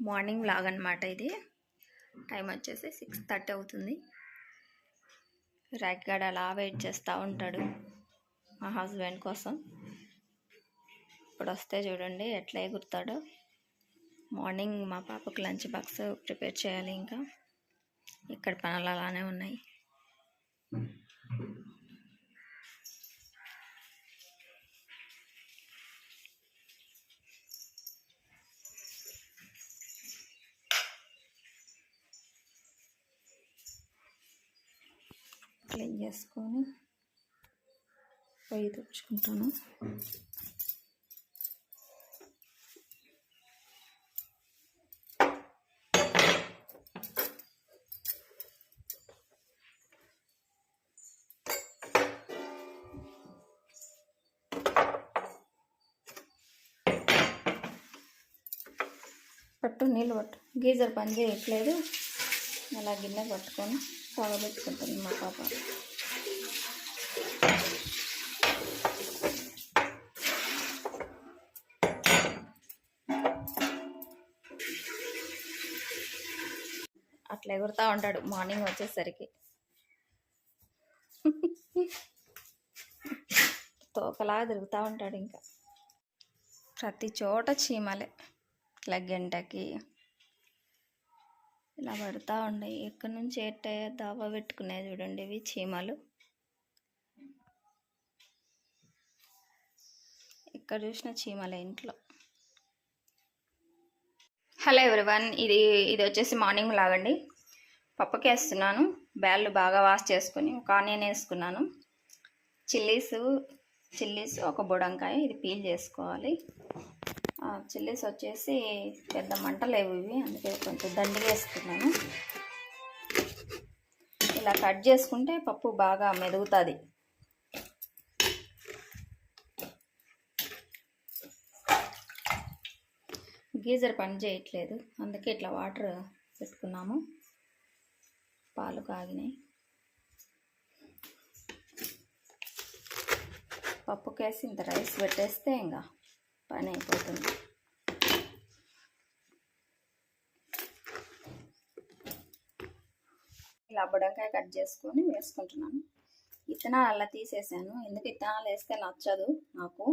Morning vlog అనమాట ఇది. Time వచ్చేసి సిక్స్ థర్టీ అవుతుంది. రాక్గాడ్ అలా వెయిట్ చేస్తూ ఉంటాడు మా హస్బెండ్ కోసం. ఇప్పుడు వస్తే చూడండి ఎట్లా ఎగురుతాడో. మార్నింగ్ మా పాపకు లంచ్ బాక్స్ ప్రిపేర్ చేయాలి ఇంకా. ఇక్కడ పనులు అలానే ఉన్నాయి. క్లీన్ చేసుకొని పొయ్యి తుడుచుకుంటాను. పట్టు నీళ్ళు పట్టు. గీజర్ పని చేయట్లేదు. అలా గిన్నె పట్టుకొని తాగబెట్టుకుంటుంది మా పాప. అట్లా ఎగురుతూ ఉంటాడు. మార్నింగ్ వచ్చేసరికి. తోకలా తిరుగుతూ ఉంటాడు ఇంకా. ప్రతి చోట చీమలే. ఇట్లా గంటకి ఇలా పడుతూ ఉన్నాయి. ఎక్కడి నుంచి ఎట్ట దాబా పెట్టుకున్నాయి చూడండి ఇవి చీమలు. ఎక్కడ చూసిన చీమలే ఇంట్లో. హలో ఎవరివన్ ఇది ఇది వచ్చేసి మార్నింగ్ లాగండి పప్పుకి వేస్తున్నాను. బ్యాళ్ళు బాగా వాష్ చేసుకుని ఒక ఆనియన్ వేసుకున్నాను. చిల్లీస్ చిల్లీస్ ఒక బుడంకాయ ఇది పీల్ చేసుకోవాలి. చిల్లీస్ వచ్చేసి పెద్ద మంటలేవు ఇవి అందుకే కొంచెం దండిగా వేసుకున్నాను. ఇలా కట్ చేసుకుంటే పప్పు బాగా మెదుగుతుంది. గీజర్ పని చేయట్లేదు అందుకే ఇట్లా వాటర్ పెట్టుకున్నాము. పాలు కాగినాయి. పప్పుకేసి ఇంత రైస్ పెట్టేస్తే ఇంకా పని అయిపోతుంది ఇలా బుడంకాయ కట్ చేసుకొని వేసుకుంటున్నాను. ఇత్తనాలు అలా తీసేసాను. ఎందుకు ఇత్తనాలు వేస్తే నచ్చదు నాకు.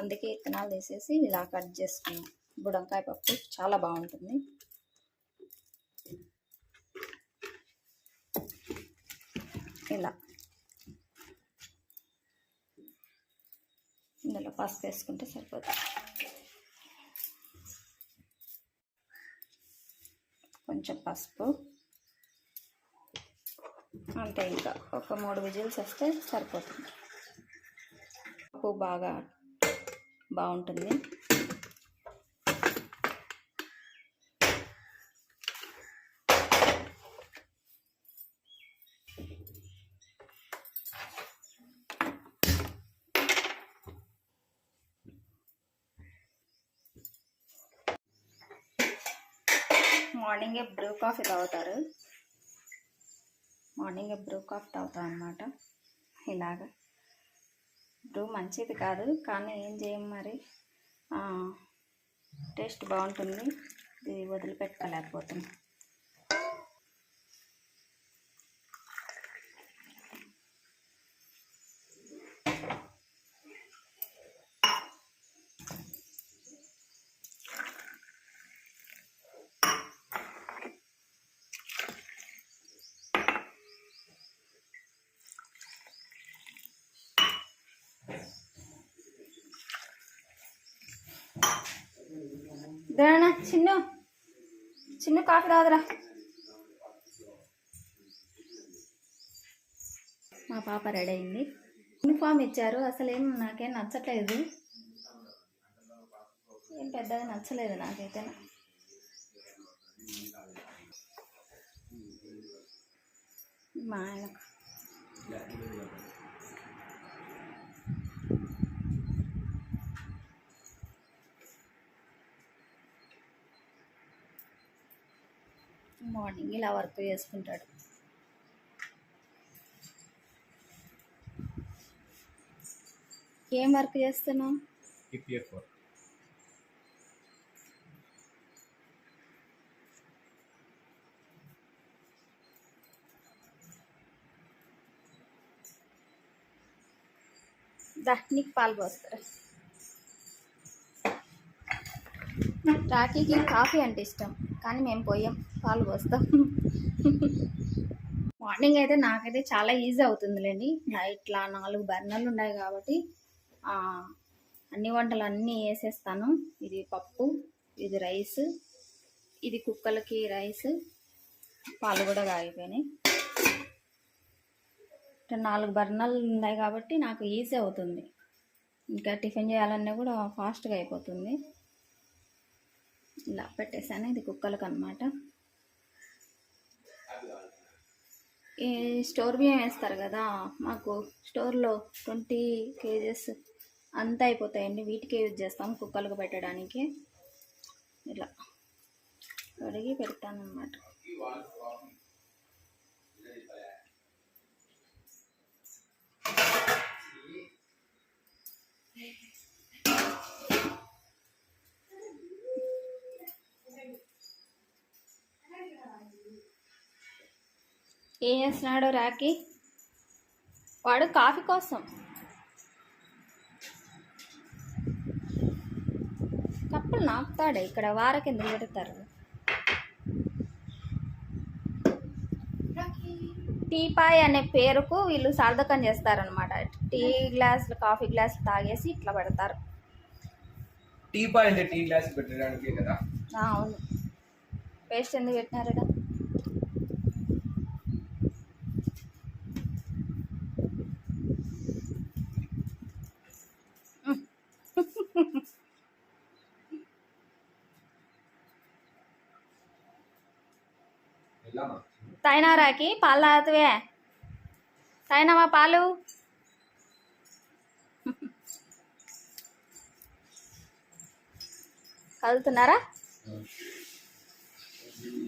అందుకే ఇత్తనాలు తీసేసి ఇలా కట్ చేసుకున్నాను. బుడంకాయ పప్పు చాలా బాగుంటుంది. ఇలా. అందులో పసుపు వేసుకుంటే సరిపోతుంది. కొంచెం పసుపు. అంతే ఇంకా. ఒక మూడు విజిల్స్ వస్తే సరిపోతుంది. పప్పు బాగా బాగుంటుంది. మార్నింగే బ్రూ కాఫీ తాగుతారు. మార్నింగే బ్రూ కాఫీ తాగుతాం అనమాట ఇలాగ. బ్రూ మంచిది కాదు కానీ ఏం చేయం మరి? టేస్ట్ బాగుంటుంది. ఇది వదిలిపెట్టుకోలేకపోతున్నాం. దేనా చిన్ను. చిన్ను కాఫీ తాగదురా. మా పాప రెడీ అయింది. యూనిఫామ్ ఇచ్చారు. అసలు ఏం నాకేం నచ్చట్లేదు. ఏం పెద్దగా నచ్చలేదు నాకైతే. మా ఆయనకు. మార్నింగ్ ఇలా వర్క్ చేసుకుంటాడు. ఏం వర్క్ చేస్తున్నావు? దా నీకు రాఖీకి కాఫీ అంటే ఇష్టం కానీ మేము పోయాం పాలు పోస్తాం. మార్నింగ్ అయితే నాకైతే చాలా ఈజీ అవుతుందిలేండి. నా ఇట్లా నాలుగు బర్నర్లు ఉన్నాయి కాబట్టి అన్ని వంటలు అన్నీ వేసేస్తాను. ఇది పప్పు ఇది రైస్ ఇది కుక్కలకి రైస్ పాలు కూడా కాగిపోయినాయి. నాలుగు బర్నర్లు ఉన్నాయి కాబట్టి నాకు ఈజీ అవుతుంది. ఇంకా టిఫిన్ చేయాలన్నా కూడా ఫాస్ట్గా అయిపోతుంది. ఇలా పెట్టేశాను. ఇది కుక్కలకు అనమాట ఈ స్టోర్ బియ్యం వేస్తారు కదా మాకు స్టోర్లో ట్వంటీ కేజెస్ అంతా అయిపోతాయండి. వీటికే యూజ్ చేస్తాం కుక్కలకు పెట్టడానికి. ఇలా కడిగి పెడతాను you. ఏం చేస్తున్నాడు రాకి వాడు కాఫీ కోసం. కప్పులు నాపుతాడే ఇక్కడ వార కింద పెడతారు టీపాయ్ అనే పేరుకు వీళ్ళు సార్థకం చేస్తారనమాట టీ గ్లాసులు కాఫీ గ్లాసులు తాగేసి ఇట్లా పెడతారు. టీ పాయ్ అంటే టీ గ్లాస్ పెట్టడానికి కదా? అవును. పేస్ట్ ఎందుకు పెట్టినారడా తాయినారాకి పాలు తాగుతావే? తాయినావా పాలు? కదులుతున్నారా?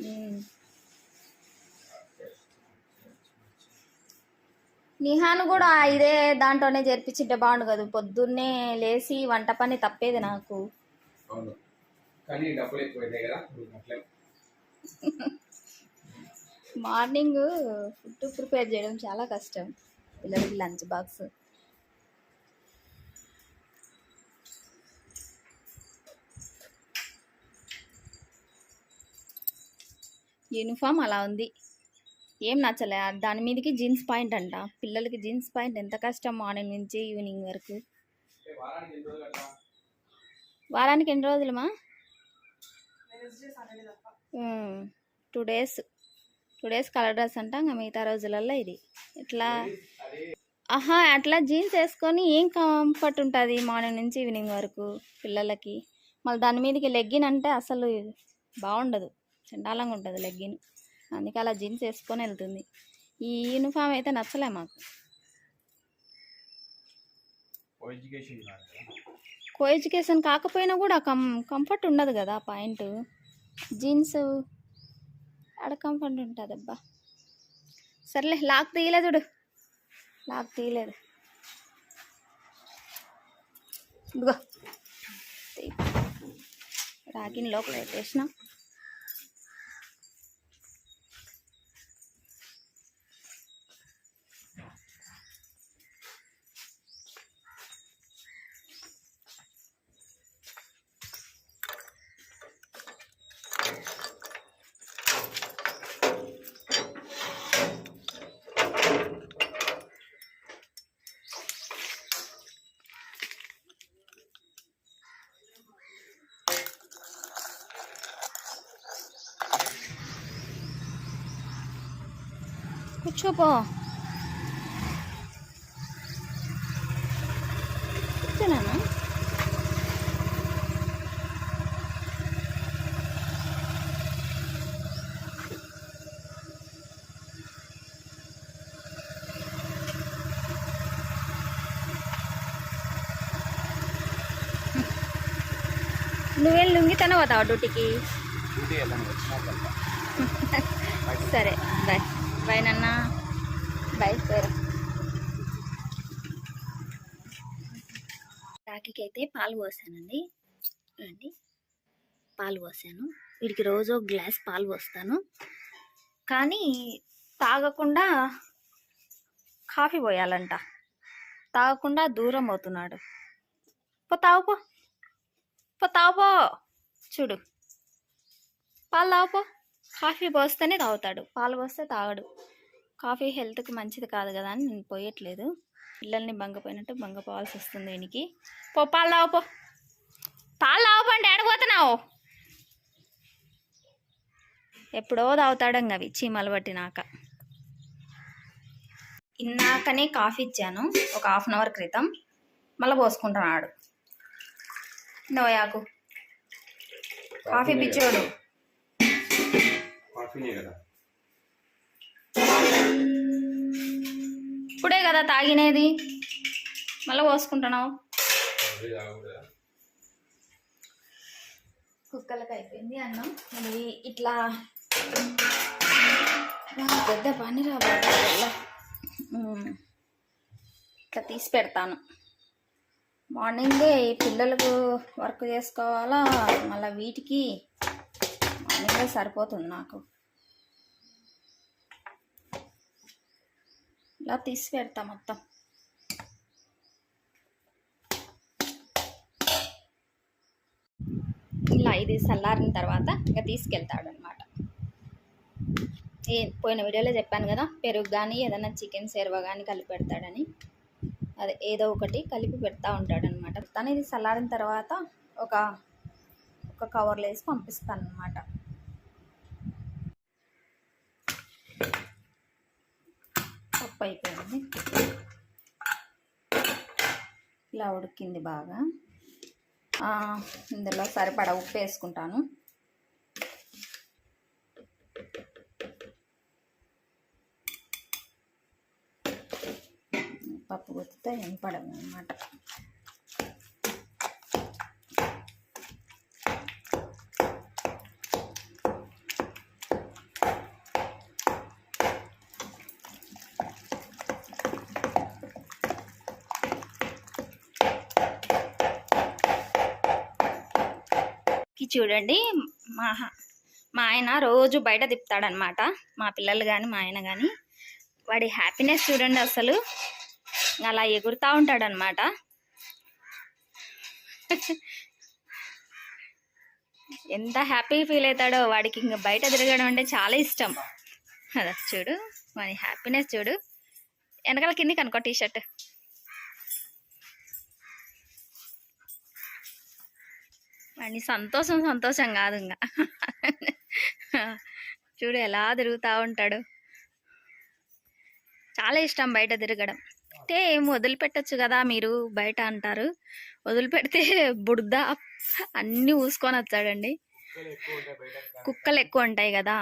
మ్మ్. నిహాను కూడా ఇదే దాంట్లోనే జరిపించింటే బాగుండు కదా. పొద్దున్నే లేచి వంట పని తప్పేది నాకు. మార్నింగ్ ఫుడ్ ప్రిపేర్ చేయడం చాలా కష్టం. పిల్లలకి లంచ్ బాక్స్. యూనిఫామ్ అలా ఉంది. ఏం నచ్చలే. దాని మీదకి జీన్స్ పాయింట్ అంట. పిల్లలకి జీన్స్ పాయింట్ ఎంత కష్టం మార్నింగ్ నుంచి ఈవినింగ్ వరకు. వారానికి ఎన్ని రోజులు అట్లా వారానికి ఎన్ని రోజులమా two days. Two days colour dress అంట ఇంకా మిగతా రోజులలో ఇది. ఇట్లా ఆహా అట్లా జీన్స్ వేసుకొని ఏం కంఫర్ట్ ఉంటుంది మార్నింగ్ నుంచి ఈవినింగ్ వరకు పిల్లలకి? మళ్ళీ దాని మీదకి లెగ్గిన్ అంటే అసలు బాగుండదు. చండాలంగా ఉంటుంది లెగ్గిన్. అందుకే అలా జీన్స్ వేసుకొని వెళ్తుంది. ఈ యూనిఫామ్ అయితే నచ్చలే మాకు. కో ఎడ్యుకేషన్ కాకపోయినా కూడా కం కంఫర్ట్ ఉండదు కదా పాయింట్. జీన్స్ ఆడ కంఫర్ట్ ఉంటుంది అబ్బా సర్లే లాక్ తీయలేదు లాక్ తీయలేదు. ఇదిగో. రాగిని లోపల పెట్టేసిన. కూర్చోపో. కూర్చోనానా నువ్వేం లుంగితేనే పోతావా డ్యూటీకి? సరే బాయ్. బాయ్ నాన్న బాయ్ సార్ రాఖీకి అయితే పాలు పోసానండి. అండి పాలు పోసాను. వీడికి రోజు ఒక గ్లాస్ పాలు పోస్తాను. కానీ తాగకుండా కాఫీ పోయాలంట. తాగకుండా దూరం అవుతున్నాడు. పో తాగు పో. పో తాగు పో. చూడు. పాలు తాగు పో. కాఫీ పోస్తేనే తాగుతాడు. పాలు పోస్తే తాగడు. కాఫీ హెల్త్కి మంచిది కాదు కదా అని నేను పోయట్లేదు. పిల్లల్ని బంగపోయినట్టు బంగపోవాల్సి వస్తుంది దీనికి పో పాలు తాగు పో. పాలు తాగపండి ఏడపోతున్నావు ఎప్పుడో తాగుతాడు అవి చీమలు పట్టినాక ఇందాకనే కాఫీ ఇచ్చాను. ఒక హాఫ్ అన్ అవర్ క్రితం. మళ్ళీ పోసుకుంటున్నాడు. నోయాకు కాఫీ పిచ్చోడు. కాఫీనే కదా. ఇప్పుడే కదా తాగినేది. మళ్ళీ పోసుకుంటున్నావు? కుక్కలకు అయిపోయింది అన్నం. ఇది ఇట్లా పెద్ద పని వల్ల ఇట్లా తీసి పెడతాను. మార్నింగే ఈ పిల్లలకు వర్క్ చేసుకోవాలా? మళ్ళీ వీటికి మార్నింగే సరిపోతుంది నాకు. ఇలా తీసి పెడతా మొత్తం. ఇలా ఇది చల్లారిన తర్వాత ఇంకా తీసుకెళ్తాడు అనమాట ఏ పోయిన వీడియోలో చెప్పాను కదా పెరుగు కానీ ఏదైనా చికెన్ సేర్వ కానీ కలిపి పెడతాడని. అదే ఏదో ఒకటి కలిపి పెడతా ఉంటాడు అనమాట తను ఇది చల్లారిన తర్వాత ఒక ఒక కవర్లో వేసి పంపిస్తాను అనమాట పైకి అయిపోయింది. ఇలా ఉడికింది బాగా. ఇందులో సరిపడా ఉప్పు వేసుకుంటాను. పప్పు గుర్తితే ఏం పడదు అనమాట చూడండి. మా మా ఆయన రోజు బయట తిప్పుతాడనమాట మా పిల్లలు కానీ మా ఆయన కానీ వాడి హ్యాపీనెస్ చూడండి అసలు. అలా ఎగురుతూ ఉంటాడనమాట ఎంత హ్యాపీ ఫీల్ అవుతాడో. వాడికి ఇంకా బయట తిరగడం అంటే చాలా ఇష్టం. అదా చూడు వాడి హ్యాపీనెస్ చూడు. వెనకాల కింది కనుక్కో టీ అని సంతోషం సంతోషం కాదు ఇంకా చూడు ఎలా తిరుగుతూ ఉంటాడు. చాలా ఇష్టం బయట తిరగడం. అంటే ఏం వదిలిపెట్టచ్చు కదా మీరు బయట అంటారు. వదిలిపెడితే బుడద అన్నీ ఊసుకొని వచ్చాడండి. కుక్కలు ఎక్కువ ఉంటాయి కదా.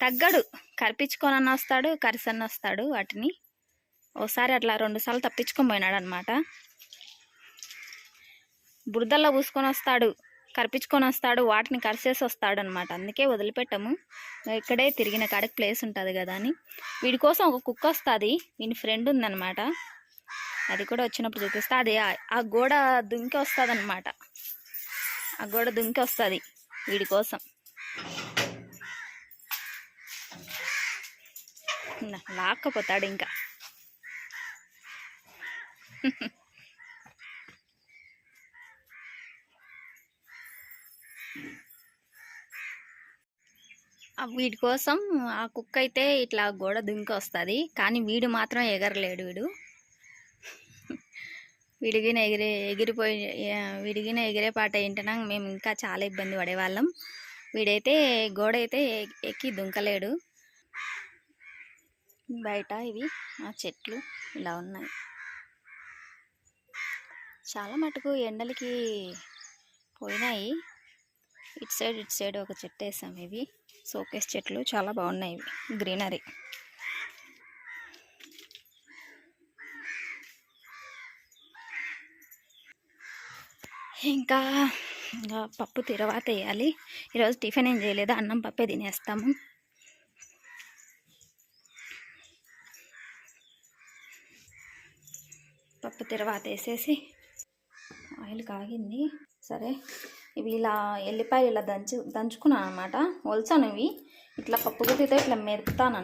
తగ్గడు. కరిపించుకొని అన్న వస్తాడు కరిసన్న వస్తాడు వాటిని. ఓసారి అట్లా రెండుసార్లు తప్పించుకొని పోయినాడు అనమాట బురదల్లో పూసుకొని వస్తాడు. కరిపించుకొని వస్తాడు వాటిని కరిసేసి వస్తాడు అనమాట అందుకే వదిలిపెట్టము. ఇక్కడే తిరిగిన కాడికి ప్లేస్ ఉంటుంది కదా అని. వీడి కోసం ఒక కుక్క వస్తుంది. వీని ఫ్రెండ్ ఉందనమాట. అది కూడా వచ్చినప్పుడు చూపిస్తా అది ఆ- గోడ దుంకి వస్తుంది అనమాట ఆ గోడ దుంకి వస్తుంది వీడి కోసం. లాక్కపోతాడు ఇంకా. వీడి కోసం ఆ కుక్క అయితే ఇట్లా గోడ దుంకి వస్తుంది కానీ వీడు మాత్రం ఎగరలేడు వీడు. విడిగిన ఎగిరే ఎగిరిపోయి విడిగిన ఎగిరే పాట ఏంటన్నా మేము ఇంకా చాలా ఇబ్బంది పడేవాళ్ళం. వీడైతే గోడ అయితే ఎక్కి దుంకలేడు. బయట ఇవి ఆ చెట్లు ఇలా ఉన్నాయి. చాలా మటుకు ఎండలకి పోయినాయి. ఇటు సైడ్ ఇటు సైడ్ ఒక చెట్టు వేసాం ఇవి. సోకేస్ చెట్లు చాలా బాగున్నాయి. ఇవి గ్రీనరీ. ఇంకా ఇంకా పప్పు తిరవాత వేయాలి. ఈరోజు టిఫిన్ ఏం చేయలేదు. అన్నం పప్పే తినేస్తాము. పప్పు తర్వాత వేసేసి ఆయిల్ కాగింది. సరే. ఇవి ఇలా ఎల్లిపాయలు ఇలా దంచు దంచుకున్నాను అనమాట ఒలసాను ఇవి. ఇట్లా పప్పు గుత్తితో ఇట్లా మెరుపుతాను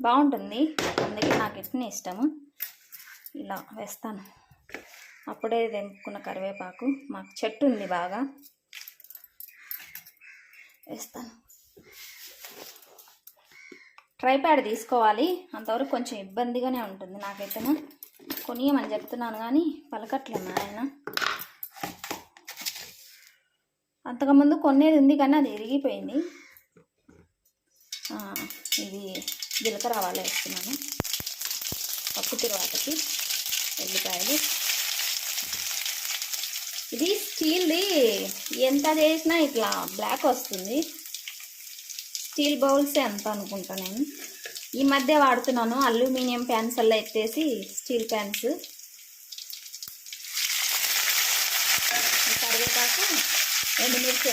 బాగుంటుంది. అందుకే నాకు ఇట్నే ఇష్టము. ఇలా వేస్తాను. అప్పుడే తెంపుకున్న కరివేపాకు. మాకు చెట్టు ఉంది బాగా. వేస్తాను. ట్రై ప్యాడ్ తీసుకోవాలి. అంతవరకు కొంచెం ఇబ్బందిగానే ఉంటుంది నాకైతేనే. కొనియమని చెప్తున్నాను కానీ పలకట్లేదు ఆయన అంతకుముందు కొనేది ఉంది కానీ అది ఇరిగిపోయింది ఇది జీలకర్ర ఆవాలు వేస్తున్నాను. పప్పు తిరువాతకి ఎల్లిపాయలు. ఇది స్టీల్ది ఎంత చేసినా ఇట్లా బ్లాక్ వస్తుంది. స్టీల్ బౌల్సే అంత అనుకుంటా నేను. ఈ మధ్య వాడుతున్నాను అల్యూమినియం ప్యాన్స్ అలా ఎత్తేసి స్టీల్ ప్యాన్స్. కరివేపాకు రెండు మిర్చి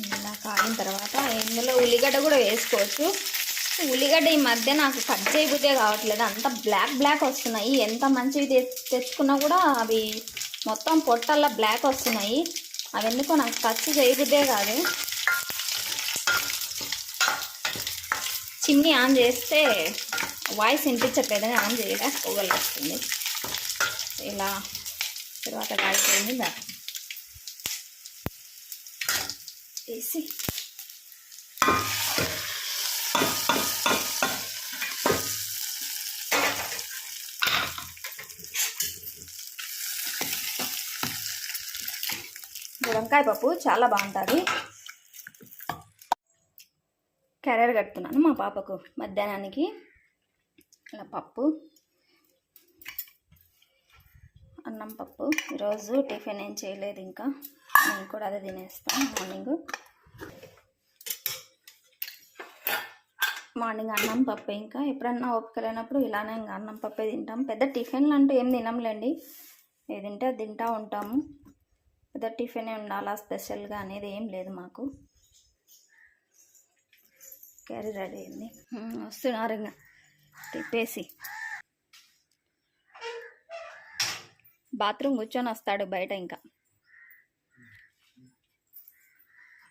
ఇలా కాగిన తర్వాత ఇందులో ఉల్లిగడ్డ కూడా వేసుకోవచ్చు. ఉల్లిగడ్డ ఈ మధ్య నాకు కట్ చేయబుద్దే కావట్లేదు. అంత బ్లాక్ బ్లాక్ వస్తున్నాయి. ఎంత మంచివి తెచ్చుకున్నా కూడా అవి మొత్తం పొట్టల్లా బ్లాక్ వస్తున్నాయి. అవి ఎందుకో నాకు కట్ చేయబుద్దే కాదు. చిమ్ని ఆన్ చేస్తే వాయిస్ వినిపించట్లేదని ఆన్ చేయగా పొగలు వస్తుంది. ఇలా తర్వాత కాలిపోయింది దా వేసి వంకాయ పప్పు చాలా బాగుంటుంది. కెరీర్ కడుతున్నాను మా పాపకు మధ్యాహ్నానికి. ఇలా పప్పు బాదం పప్పు. ఈరోజు టిఫిన్ ఏం చేయలేదు ఇంకా. నేను కూడా అదే తినేస్తాను మార్నింగ్. మార్నింగ్ అన్నం పప్పు ఇంకా. ఎప్పుడన్నా ఓపిక లేనప్పుడు ఇలానే ఇంకా అన్నం పప్పే తింటాం. పెద్ద టిఫిన్లు అంటూ ఏం తినంలేండి. ఏది తింటే అది తింటా ఉంటాము. పెద్ద టిఫిన్ ఉండాలా స్పెషల్గా అనేది ఏం లేదు మాకు. క్యారీ రెడీ అయింది. వస్తున్నారు ఇంకా. తిప్పేసి. బాత్రూమ్ కూర్చొని వస్తాడు బయట ఇంకా.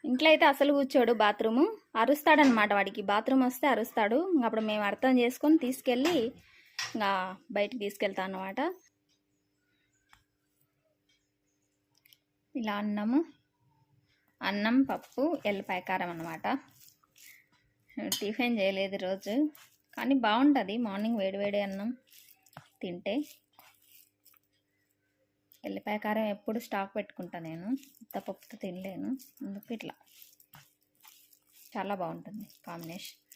ఇంట్లో అయితే అసలు కూర్చోడు బాత్రూము. అరుస్తాడనమాట వాడికి. బాత్రూమ్ వస్తే అరుస్తాడు. అప్పుడు మేము అర్థం చేసుకొని తీసుకెళ్ళి ఇంకా బయటికి తీసుకెళ్తాం అన్నమాట. ఇలా అన్నము. అన్నం పప్పు ఎల్లిపాయ కారం అనమాట టిఫిన్ చేయలేదు రోజు. కానీ బాగుంటుంది. మార్నింగ్ వేడివేడి అన్నం తింటే. ఎల్లిపాయ కారం ఎప్పుడు స్టాక్ పెట్టుకుంటా నేను. ఇంత పప్పుతో తినలేను. అందుకు ఇట్లా. చాలా బాగుంటుంది కాంబినేషన్.